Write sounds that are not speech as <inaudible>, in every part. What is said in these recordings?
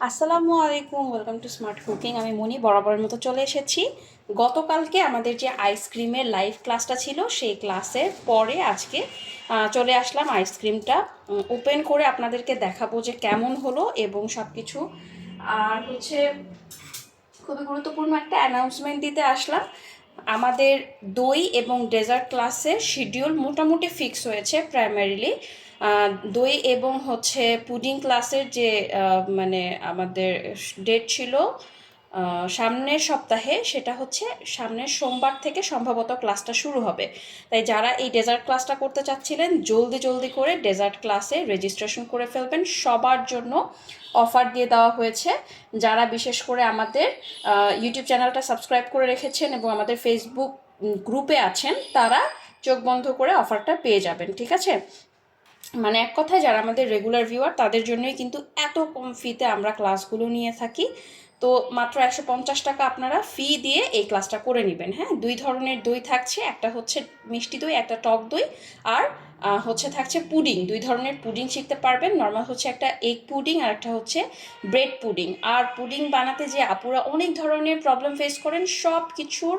আসসালামু আলাইকুম welcome to smart cooking আমি মনি, বরাবরের মতো চলে এসেছি। গতকালকে আমাদের যে আইসক্রিমের লাইভ ক্লাসটা ছিল, সেই ক্লাসের পরে আজকে চলে আসলাম আইসক্রিমটা ওপেন করে আপনাদেরকে দেখাবো যে কেমন হলো এবং সব কিছু আর হচ্ছে, খুবই গুরুত্বপূর্ণ একটা অ্যানাউন্সমেন্ট দিতে আসলাম। আমাদের দই এবং ডেজার্ট ক্লাসের শিডিউল মোটামুটি ফিক্স হয়েছে প্রাইমারিলি। দই এবং হচ্ছে পুডিং ক্লাসের যে মানে আমাদের ডেট ছিল সামনের সপ্তাহে সেটা হচ্ছে সামনের সোমবার থেকে সম্ভবত ক্লাসটা শুরু হবে। তাই যারা এই ডেজার্ট ক্লাসটা করতে চাচ্ছিলেন, জলদি জলদি করে ডেজার্ট ক্লাসে রেজিস্ট্রেশন করে ফেলবেন। সবার জন্য অফার দিয়ে দেওয়া হয়েছে। যারা বিশেষ করে আমাদের ইউটিউব চ্যানেলটা সাবস্ক্রাইব করে রেখেছেন এবং আমাদের ফেসবুক গ্রুপে আছেন, তারা চোখ বন্ধ করে অফারটা পেয়ে যাবেন, ঠিক আছে? মানে এক কথায় যারা আমাদের রেগুলার ভিউয়ার তাদের জন্যই কিন্তু এত কম ফিতে আমরা ক্লাসগুলো নিয়ে থাকি। তো মাত্র একশো পঞ্চাশ টাকা আপনারা ফি দিয়ে এই ক্লাসটা করে নেবেন হ্যাঁ? দুই ধরনের দই থাকছে, একটা হচ্ছে মিষ্টি দই, একটা টক দই, আর হচ্ছে থাকছে পুডিং। দুই ধরনের পুডিং শিখতে পারবেন নর্মাল হচ্ছে একটা এগ পুডিং আর একটা হচ্ছে ব্রেড পুডিং। আর পুডিং বানাতে যে আপুরা অনেক ধরনের প্রবলেম ফেস করেন, সব কিছুর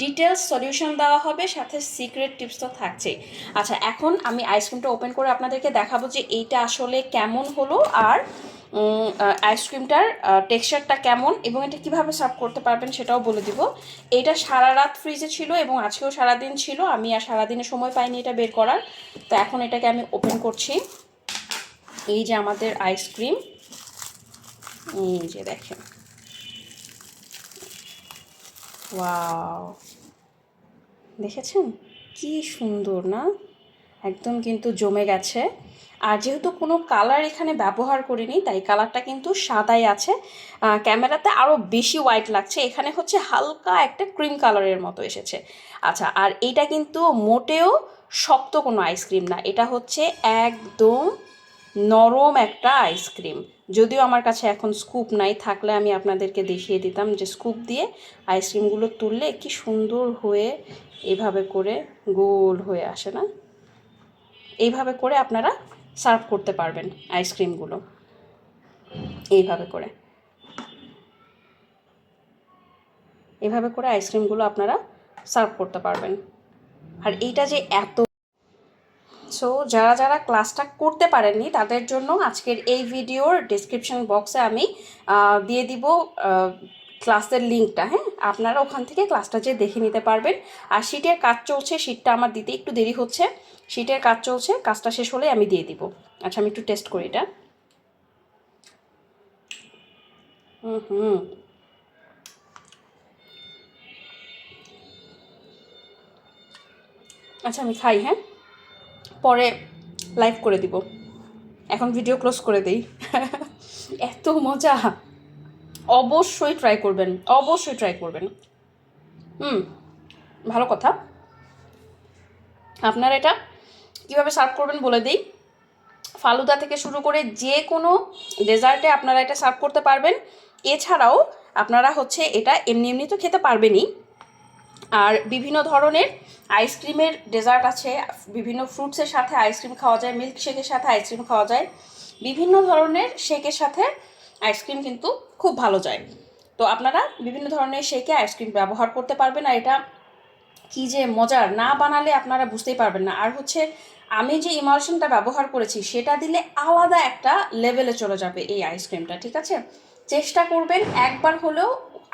ডিটেলস সলিউশন দেওয়া হবে, সাথে সিক্রেট টিপস তো থাকছেই আচ্ছা এখন আমি আইসক্রিমটা ওপেন করে আপনাদেরকে দেখাবো যে এইটা আসলে কেমন হলো, আর আইসক্রিমটার টেক্সচারটা কেমন এবং এটা কীভাবে সার্ভ করতে পারবেন সেটাও বলে দিব। এটা সারা রাত ফ্রিজে ছিল এবং আজকেও সারাদিন ছিল, আমি আর সারাদিনে সময় পাইনি এটা বের করার। তো এখন এটাকে আমি ওপেন করছি। এই যে আমাদের আইসক্রিম এই যে দেখেন। ওয়াও দেখেছেন? কি সুন্দর, না? একদম কিন্তু জমে গেছে। আর যেহেতু কোনো কালার এখানে ব্যবহার করিনি, তাই কালারটা কিন্তু সাদাই আছে। ক্যামেরাতে আরও বেশি হোয়াইট লাগছে। এখানে হচ্ছে হালকা একটা ক্রিম কালারের মতো এসেছে। আচ্ছা আর এইটা কিন্তু মোটেও শক্ত কোনো আইসক্রিম না। এটা হচ্ছে একদম নরম একটা আইসক্রিম যদিও আমার কাছে এখন স্কুপ নাই, থাকলে আমি আপনাদেরকে দেখিয়ে দিতাম যে স্কুপ দিয়ে আইসক্রিমগুলো তুললে কি সুন্দর হয়ে এভাবে করে গোল হয়ে আসে না? এইভাবে করে আপনারা সার্ভ করতে পারবেন আইসক্রিমগুলো এইভাবে করে। এভাবে করে আইসক্রিমগুলো আপনারা সার্ভ করতে পারবেন। আর এইটা যে এত সো যারা যারা ক্লাসটা করতে পারেননি, তাদের জন্য আজকের এই ভিডিওর ডিসক্রিপশন বক্সে আমি দিয়ে দিব ক্লাসের লিঙ্কটা হ্যাঁ? আপনারা ওখান থেকে ক্লাসটা যে দেখে নিতে পারবেন। আর শিটের কাজ চলছে, শিটটা আমার দিতে একটু দেরি হচ্ছে। শিটের কাজ চলছে, কাজটা শেষ হলে আমি দিয়ে দিব। আচ্ছা আমি একটু টেস্ট করি এটা। হুম হুম। আচ্ছা আমি খাই হ্যাঁ? পরে লাইভ করে দিব। এখন ভিডিও ক্লোজ করে দেই। <laughs> এত মজা! অবশ্যই ট্রাই করবেন, অবশ্যই ট্রাই করবেন। হুম, ভালো কথা। আপনারা এটা কীভাবে সার্ভ করবেন বলে দিই। ফালুদা থেকে শুরু করে যে কোনো ডেজার্টে আপনারা এটা সার্ভ করতে পারবেন। এছাড়াও আপনারা হচ্ছে এটা এমনি এমনি তো খেতে পারবেনই। আর বিভিন্ন ধরনের আইসক্রিমের ডেজার্ট আছে, বিভিন্ন ফ্রুটসের সাথে আইসক্রিম খাওয়া যায় মিল্ক শেকের সাথে আইসক্রিম খাওয়া যায়। বিভিন্ন ধরনের শেকের সাথে আইসক্রিম কিন্তু খুব ভালো যায়। তো আপনারা বিভিন্ন ধরনের শেকে আইসক্রিম ব্যবহার করতে পারবেন আর এটা কি যে মজার, না বানালে আপনারা বুঝতেই পারবেন না। আর হচ্ছে আমি যে ইমালশনটা ব্যবহার করেছি, সেটা দিলে আলাদা একটা লেভেলে চলে যাবে এই আইসক্রিমটা ঠিক আছে? চেষ্টা করবেন একবার হলেও,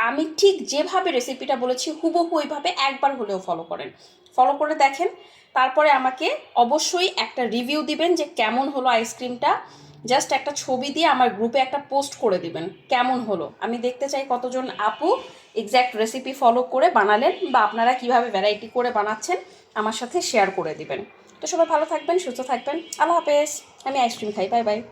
আমি ঠিক যেভাবে রেসিপিটা বলেছি, হুবহু ওইভাবে একবার হলেও ফলো করেন। ফলো করে দেখেন, তারপরে আমাকে অবশ্যই একটা রিভিউ দিবেন যে কেমন হলো আইসক্রিমটা জাস্ট একটা ছবি দিয়ে আমার গ্রুপে একটা পোস্ট করে দিবেন। কেমন হলো? আমি দেখতে চাই কতজন আপু এক্স্যাক্ট রেসিপি ফলো করে বানালেন বা আপনারা কীভাবে ভ্যারাইটি করে বানাচ্ছেন আমার সাথে শেয়ার করে দিবেন। তো সবাই ভালো থাকবেন, সুস্থ থাকবেন। আল্লাহ হাফেজ। আমি আইসক্রিম খাই। Bye bye